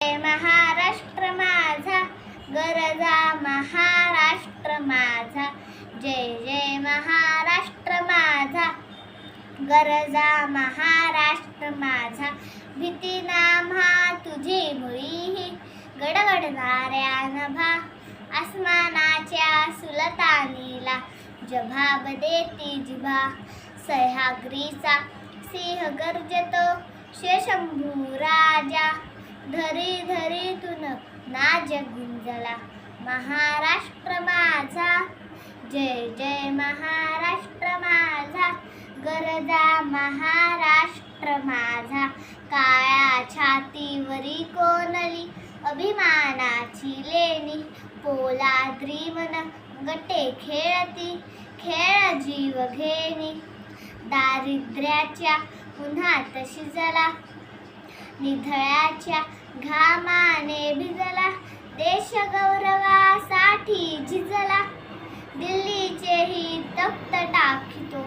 जय महाराष्ट्र माझा गरजा महाराष्ट्र माझा. जय जय महाराष्ट्र माझा गरजा महाराष्ट्र माझा. भीती नामा तुझी मुळीही गडगडणाऱ्या नभा आसमानाच्या सुलतानीला. जभाब देती जिभा सह्याग्रीचा सिंह गर्जतो शेषंभूरा धरी धरीतून नाज गुंजला महाराष्ट्र माझा. जय जय महाराष्ट्र माझा. गरजा महाराष्ट्र माझा. काळ्या छातीवरी कोणली अभिमानाची लेणी. पोलाद्री मन गटे खेळती खेळ जीव घेणी. दारिद्र्याच्या उन्हात शिजला. निधळ्याच्या घामाने भिजला देश गौरवासाठी झिजला. दिल्लीचेही तप्त टाकितो.